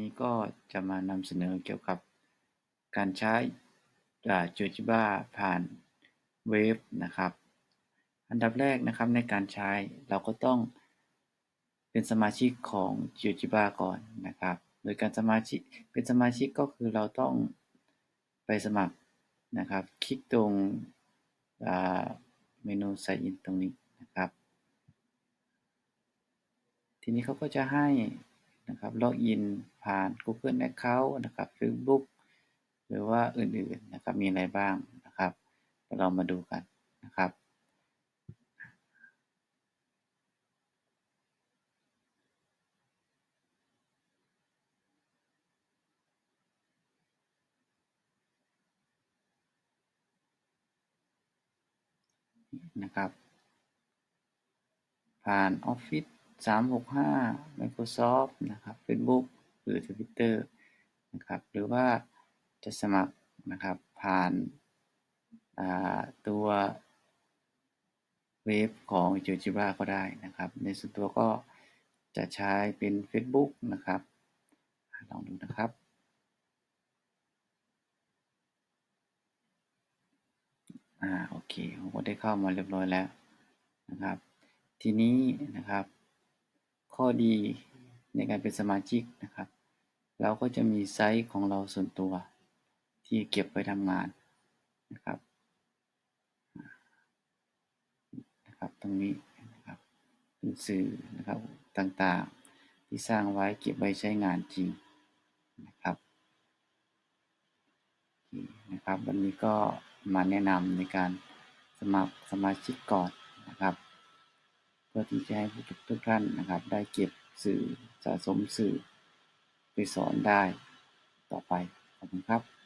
นี้ก็จะมานำเสนอเกี่ยวกับการใช้จูจิบ้าผ่านเว็บนะครับ อันดับแรกนะครับในการใช้เราก็ต้องเป็นสมาชิกของ GeoGebra ก่อนนะครับ โดยการสมาชิกเป็นสมาชิกก็คือเราต้องไปสมัครนะครับ คลิกตรงเมนู Sign In ตรงนี้นะครับ ทีนี้เขาก็จะให้ นะครับล็อกอินผ่าน Google Account นะครับ Facebook หรือว่าอื่นๆนะครับมีอะไรบ้างนะครับเดี๋ยวเรามาดูกันนะครับนะครับ ผ่าน Office 365 Microsoft นะครับ Facebook หรือ Twitter นะครับ หรือว่าจะสมัครนะครับผ่านตัวเว็บของ GeoGebra ก็ได้นะครับ ในส่วนตัวก็จะใช้เป็น Facebook นะครับ ลองดูนะครับ อ่า โอเค ผมก็ได้เข้ามาเรียบร้อยแล้วนะครับ ทีนี้นะครับ ข้อดีในการเป็นสมาชิกนะครับ เราก็จะมีไซต์ของเราส่วนตัวที่เก็บไว้ทำงานนะครับนะครับตรงนี้นะครับเป็นสื่อนะครับต่างๆ ที่สร้างไว้เก็บไว้ใช้งานจริงนะครับนะครับ วันนี้ก็มาแนะนำในการสมัครสมาชิกก่อนนะครับ เพื่อที่จะให้ผู้ทุกท่านนะครับ ได้เก็บสื่อสะสมสื่อไปสอนได้ต่อไปขอบคุณครับ